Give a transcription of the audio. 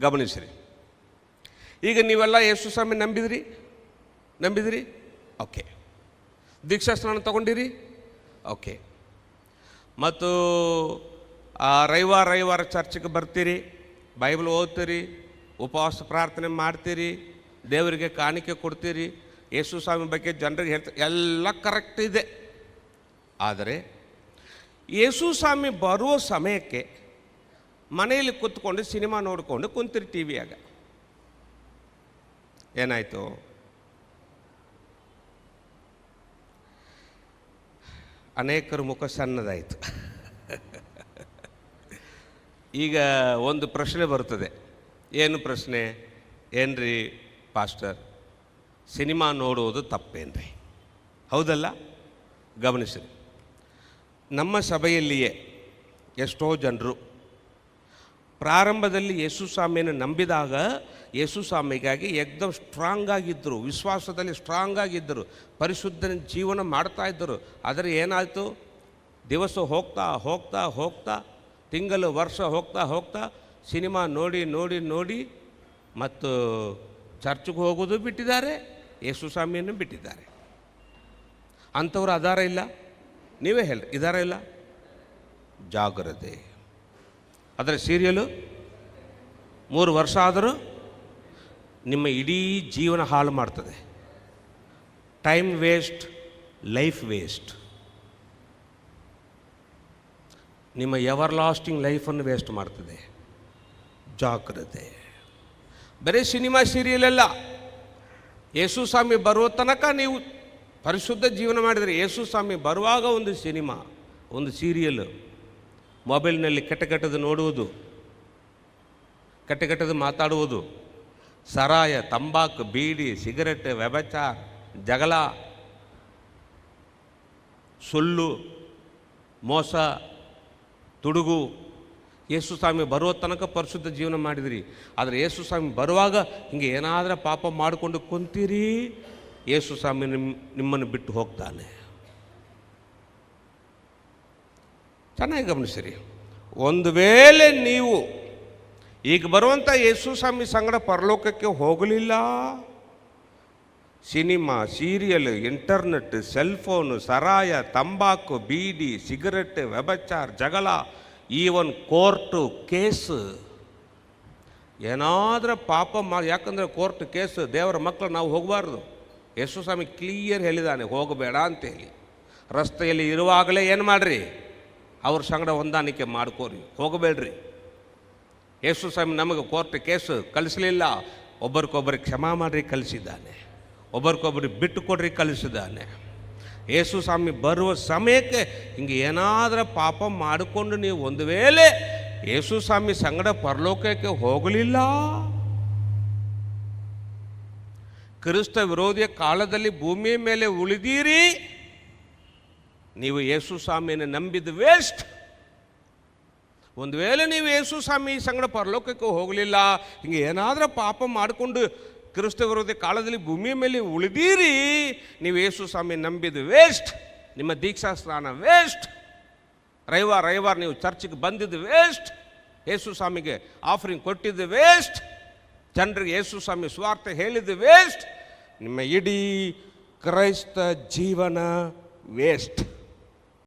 ಗಮನಿಸಿರಿ. ಈಗ ನೀವೆಲ್ಲ ಯೇಸು ಸ್ವಾಮಿ ನಂಬಿದ್ರಿ? ನಂಬಿದಿರಿ? ಓಕೆ. ದೀಕ್ಷಾ ಸ್ನಾನ ತಗೊಂಡಿರಿ? ಓಕೆ. ಮತ್ತು ಆ ರವಿವಾರ ರವಿವಾರ ಚರ್ಚಿಗೆ ಬರ್ತೀರಿ, ಬೈಬಲ್ ಓದ್ತೀರಿ, ಉಪವಾಸ ಪ್ರಾರ್ಥನೆ ಮಾಡ್ತೀರಿ, ದೇವರಿಗೆ ಕಾಣಿಕೆ ಕೊಡ್ತೀರಿ, ಯೇಸು ಸ್ವಾಮಿ ಬಗ್ಗೆ ಜನರಿಗೆ ಹೇಳ್ತಾರೆ ಎಲ್ಲ ಕರೆಕ್ಟ್ ಇದೆ. ಆದರೆ ಯೇಸು ಸ್ವಾಮಿ ಬರುವ ಸಮಯಕ್ಕೆ ಮನೆಯಲ್ಲಿ ಕೂತ್ಕೊಂಡು ಸಿನಿಮಾ ನೋಡಿಕೊಂಡು ಕುಂತಿರಿ ಟಿ ವಿಯಾಗ. ಏನಾಯಿತು? ಅನೇಕರು ಮುಖ ಸಣ್ಣದಾಯಿತು. ಈಗ ಒಂದು ಪ್ರಶ್ನೆ ಬರ್ತದೆ. ಏನು ಪ್ರಶ್ನೆ? ಏನ್ರಿ ಪಾಸ್ಟರ್? ಸಿನಿಮಾ ನೋಡುವುದು ತಪ್ಪೇನ್ರಿ? ಹೌದಲ್ಲ? ಗಮನಿಸಿ ನಮ್ಮ ಸಭೆಯಲ್ಲಿಯೇ ಎಷ್ಟೋ ಜನರು ಪ್ರಾರಂಭದಲ್ಲಿ ಯೇಸು ಸ್ವಾಮಿಯನ್ನು ನಂಬಿದಾಗ ಯೇಸು ಸ್ವಾಮಿಗಾಗಿ ಎಕ್ದಮ್ ಸ್ಟ್ರಾಂಗ್ ಆಗಿದ್ದರು ವಿಶ್ವಾಸದಲ್ಲಿ ಸ್ಟ್ರಾಂಗ್ ಆಗಿದ್ದರು, ಪರಿಶುದ್ಧನ ಜೀವನ ಮಾಡ್ತಾ ಇದ್ದರು. ಆದರೆ ಏನಾಯಿತು? ದಿವಸ ಹೋಗ್ತಾ ಹೋಗ್ತಾ ಹೋಗ್ತಾ, ತಿಂಗಳು, ವರ್ಷ ಹೋಗ್ತಾ ಹೋಗ್ತಾ, ಸಿನಿಮಾ ನೋಡಿ ನೋಡಿ ನೋಡಿ, ಮತ್ತು ಚರ್ಚ್ಗೆ ಹೋಗೋದು ಬಿಟ್ಟಿದ್ದಾರೆ, ಯೇಸು ಸ್ವಾಮಿಯನ್ನು ಬಿಟ್ಟಿದ್ದಾರೆ. ಅಂಥವ್ರು ಅದಾರ ಇಲ್ಲ? ನೀವೇ ಹೇಳಿ ಇದಾರ ಇಲ್ಲ? ಜಾಗ್ರತೆ. ಆದರೆ ಸೀರಿಯಲು ಮೂರು ವರ್ಷ ಆದರೂ ನಿಮ್ಮ ಇಡೀ ಜೀವನ ಹಾಳು ಮಾಡ್ತದೆ. ಟೈಮ್ ವೇಸ್ಟ್ ಲೈಫ್ ವೇಸ್ಟ್ ನಿಮ್ಮ ಎವರ್ ಲಾಸ್ಟಿಂಗ್ ಲೈಫನ್ನು ವೇಸ್ಟ್ ಮಾಡ್ತದೆ. ಜಾಗ್ರತೆ. ಬರೀ ಸಿನಿಮಾ ಸೀರಿಯಲ್ ಅಲ್ಲ ಯೇಸು ಸ್ವಾಮಿ ಬರುವ ತನಕ ನೀವು ಪರಿಶುದ್ಧ ಜೀವನ ಮಾಡಿದರೆ ಯೇಸು ಸ್ವಾಮಿ ಬರುವಾಗ ಒಂದು ಸಿನಿಮಾ, ಒಂದು ಸೀರಿಯಲ್. ಮೊಬೈಲ್ನಲ್ಲಿ ಕೆಟ್ಟ ಕೆಟ್ಟದ್ದು ನೋಡುವುದು, ಕೆಟ್ಟ ಕೆಟ್ಟದ್ದು ಮಾತಾಡುವುದು, ಸರಾಯ, ತಂಬಾಕು, ಬೀಡಿ, ಸಿಗರೆಟ್, ವ್ಯಭಚಾರ, ಜಗಳ, ಸುಳ್ಳು, ಮೋಸ, ತುಡುಗು. ಯೇಸು ಸ್ವಾಮಿ ಬರುವ ತನಕ ಪರಿಶುದ್ಧ ಜೀವನ ಮಾಡಿದಿರಿ. ಆದರೆ ಯೇಸು ಸ್ವಾಮಿ ಬರುವಾಗ ಹಿಂಗೆ ಏನಾದರೂ ಪಾಪ ಮಾಡಿಕೊಂಡು ಕುಂತೀರಿ, ಯೇಸು ಸ್ವಾಮಿ ನಿಮ್ಮ ನಿಮ್ಮನ್ನು ಬಿಟ್ಟು ಹೋಗ್ತಾನೆ. ಚೆನ್ನಾಗಿ ಗಮನಿಸಿರಿ. ಒಂದು ವೇಳೆ ನೀವು ಈಗ ಬರುವಂಥ ಯೇಸು ಸ್ವಾಮಿ ಸಂಗಡ ಪರಲೋಕಕ್ಕೆ ಹೋಗಲಿಲ್ಲ. ಸಿನಿಮಾ, ಸೀರಿಯಲ್, ಇಂಟರ್ನೆಟ್ ಸೆಲ್ಫೋನು ಸರಾಯ, ತಂಬಾಕು, ಬೀಡಿ, ಸಿಗರೆಟ್, ವ್ಯಭಚಾರ, ಜಗಳ, ಈವನ್ ಕೋರ್ಟು ಕೇಸು. ಏನಾದರೂ ಪಾಪ ಮಾ, ಯಾಕಂದರೆ ಕೋರ್ಟ್ ಕೇಸು, ದೇವರ ಮಕ್ಕಳು ನಾವು ಹೋಗಬಾರ್ದು. ಯೇಸು ಸ್ವಾಮಿ ಕ್ಲಿಯರ್ ಹೇಳಿದ್ದಾನೆ, ಹೋಗಬೇಡ ಅಂತೇಳಿ ರಸ್ತೆಯಲ್ಲಿ ಇರುವಾಗಲೇ ಏನು ಮಾಡಿರಿ? ಅವ್ರ ಸಂಗಡ ಹೊಂದಾಣಿಕೆ ಮಾಡ್ಕೋರಿ. ಹೋಗಬೇಡ್ರಿ. ಯೇಸು ಸ್ವಾಮಿ ನಮಗೆ ಕೋರ್ಟ್ ಕೇಸು ಕಲಿಸಲಿಲ್ಲ. ಒಬ್ಬರಿಗೊಬ್ಬರಿಗೆ ಕ್ಷಮಾ ಮಾಡಿರಿ ಕಲಿಸಿದ್ದಾನೆ. ಒಬ್ಬರಿಗೊಬ್ಬರಿಗೆ ಬಿಟ್ಟು ಕೊಡ್ರಿ ಕಲಿಸಿದ್ದಾನೆ. ಯೇಸು ಸ್ವಾಮಿ ಬರುವ ಸಮಯಕ್ಕೆ ಹಿಂಗೆ ಏನಾದರೂ ಪಾಪ ಮಾಡಿಕೊಂಡು ನೀವು ಒಂದು ವೇಳೆ ಯೇಸು ಸ್ವಾಮಿ ಸಂಗಡ ಪರಲೋಕಕ್ಕೆ ಹೋಗಲಿಲ್ಲ. ಕ್ರಿಸ್ತ ವಿರೋಧಿಯ ಕಾಲದಲ್ಲಿ ಭೂಮಿಯ ಮೇಲೆ ಉಳಿದೀರಿ. ನೀವು ಯೇಸು ಸ್ವಾಮಿಯನ್ನು ನಂಬಿದ ವೇಸ್ಟ್ ಒಂದು ವೇಳೆ ನೀವು ಯೇಸು ಸ್ವಾಮಿ ಸಂಗಡ ಪರಲೋಕಕ್ಕೆ ಹೋಗಲಿಲ್ಲ, ಹಿಂಗೆ ಏನಾದರೂ ಪಾಪ ಮಾಡಿಕೊಂಡು ಕ್ರಿಸ್ತ ವಿರೋಧಿ ಕಾಲದಲ್ಲಿ ಭೂಮಿಯ ಮೇಲೆ ಉಳಿದೀರಿ, ನೀವು ಯೇಸು ಸ್ವಾಮಿ ನಂಬಿದ ವೇಸ್ಟ್ ನಿಮ್ಮ ದೀಕ್ಷಾ ಸ್ನಾನ ವೇಸ್ಟ್ ರವಿವಾರ ರವಿವಾರ ನೀವು ಚರ್ಚಿಗೆ ಬಂದಿದ್ದು ವೇಸ್ಟ್ ಯೇಸು ಸ್ವಾಮಿಗೆ ಆಫರಿಂಗ್ ಕೊಟ್ಟಿದ್ದು ವೇಸ್ಟ್ ಜನರಿಗೆ ಯೇಸು ಸ್ವಾಮಿ ಸ್ವಾರ್ಥ ಹೇಳಿದ್ದು ವೇಸ್ಟ್ ನಿಮ್ಮ ಇಡೀ ಕ್ರೈಸ್ತ ಜೀವನ ವೇಸ್ಟ್